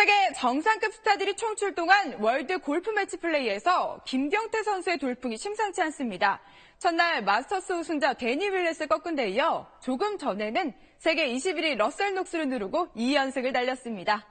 세계 정상급 스타들이 총출동한 월드 골프 매치 플레이에서 김경태 선수의 돌풍이 심상치 않습니다. 첫날 마스터스 우승자 데니 윌레스를 꺾은 데 이어 조금 전에는 세계 21위 러셀 녹스를 누르고 2연승을 달렸습니다.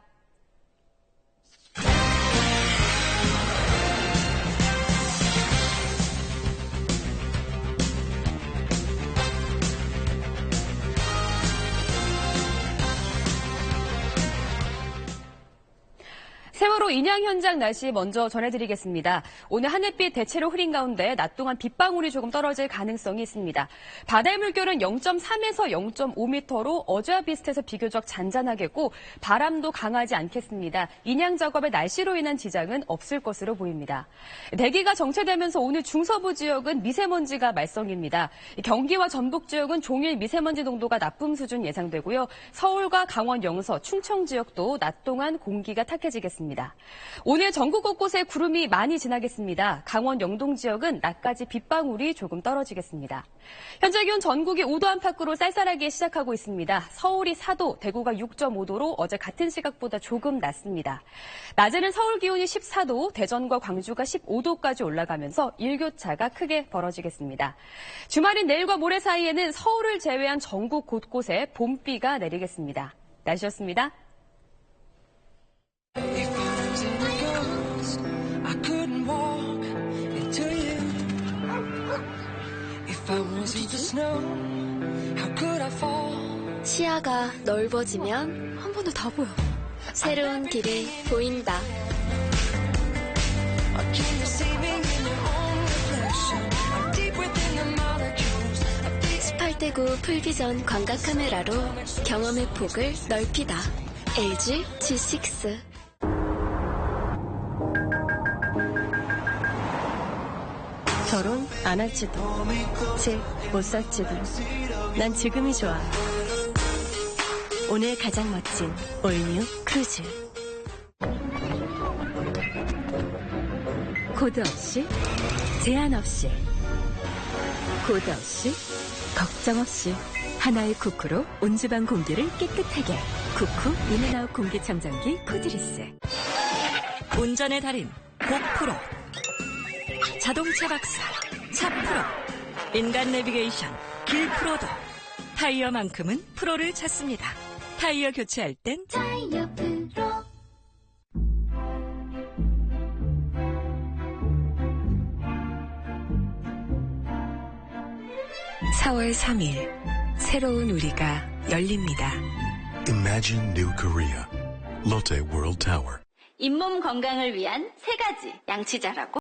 세월호 인양 현장 날씨 먼저 전해드리겠습니다. 오늘 하늘빛 대체로 흐린 가운데 낮 동안 빗방울이 조금 떨어질 가능성이 있습니다. 바다의 물결은 0.3에서 0.5m로 어제와 비슷해서 비교적 잔잔하겠고 바람도 강하지 않겠습니다. 인양 작업의 날씨로 인한 지장은 없을 것으로 보입니다. 대기가 정체되면서 오늘 중서부 지역은 미세먼지가 말썽입니다. 경기와 전북 지역은 종일 미세먼지 농도가 나쁨 수준 예상되고요. 서울과 강원 영서, 충청 지역도 낮 동안 공기가 탁해지겠습니다. 오늘 전국 곳곳에 구름이 많이 지나겠습니다. 강원 영동 지역은 낮까지 빗방울이 조금 떨어지겠습니다. 현재 기온 전국이 5도 안팎으로 쌀쌀하게 시작하고 있습니다. 서울이 4도, 대구가 6.5도로 어제 같은 시각보다 조금 낮습니다. 낮에는 서울 기온이 14도, 대전과 광주가 15도까지 올라가면서 일교차가 크게 벌어지겠습니다. 주말인 내일과 모레 사이에는 서울을 제외한 전국 곳곳에 봄비가 내리겠습니다. 날씨였습니다. 시야가 넓어지면 한 번에 다 보여. 새로운 길이 보인다. These 18대구 풀비전 광각 카메라로 경험의 폭을 넓히다. LG G6 결혼 안 할지도, 집 못 살지도, 난 지금이 좋아. 오늘 가장 멋진 올뉴 크루즈. 코드 없이, 제한 없이, 코드 없이, 걱정 없이, 하나의 쿠쿠로 온주방 공기를 깨끗하게. 쿠쿠 인앤아웃 공기청정기 코드리스. 운전의 달인 복프로 자동차 박사 차 프로 인간 내비게이션 길 프로도 타이어만큼은 프로를 찾습니다. 타이어 교체할 땐 타이어 프로 4월 3일 새로운 우리가 열립니다. Imagine New Korea. Lotte World Tower. 잇몸 건강을 위한 세 가지 양치자라고